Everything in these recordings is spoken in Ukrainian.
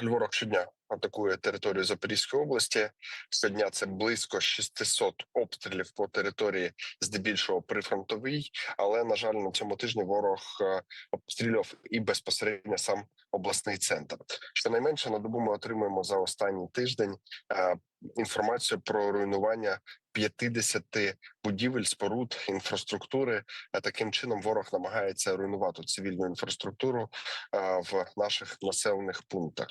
Ворог щодня атакує територію Запорізької області. Щодня це близько 600 обстрілів по території, здебільшого прифронтовій. Але на жаль, на цьому тижні ворог е, обстрілював і безпосередньо сам обласний центр. Щонайменше на добу ми отримуємо за останній тиждень е, інформацію про руйнування 50 будівель, споруд, інфраструктури. А таким чином ворог намагається руйнувати цивільну інфраструктуру е, в наших населених пунктах.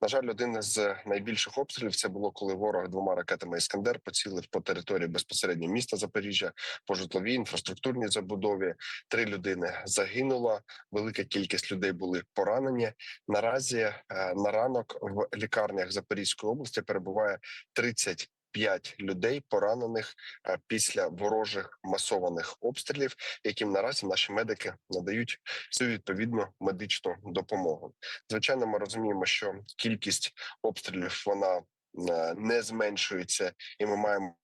На жаль, один з найбільших обстрілів це було коли ворог двома ракетами Іскандер поцілив по території безпосередньо міста Запоріжжя, по житловій інфраструктурній забудові. Три людини загинуло. Велика кількість людей були поранені. Наразі е, на ранок в лікарнях Запорізької області перебуває 30 П'ять людей поранених е, після ворожих масованих обстрілів, яким наразі наші медики надають всю відповідну медичну допомогу. Звичайно, ми розуміємо, що кількість обстрілів вона е, не зменшується, і ми маємо.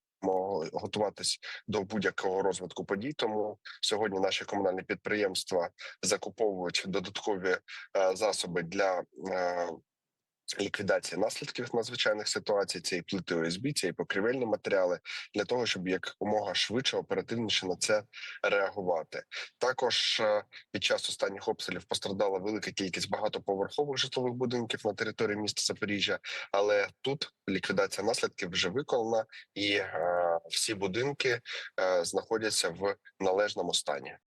Готуватись до будь-якого розвитку подій, тому сьогодні наші комунальні підприємства закуповують додаткові е, засоби для ліквідації наслідків надзвичайних ситуацій. І плити ОСБ, і покрівельні матеріали для того, щоб якомога швидше оперативніше на це реагувати. Також е, під час останніх обстрілів пострадала велика кількість багатоповерхових житлових будинків на території міста Запоріжжя, але тут ліквідація наслідків вже виконана, і е, всі будинки е, знаходяться в належному стані.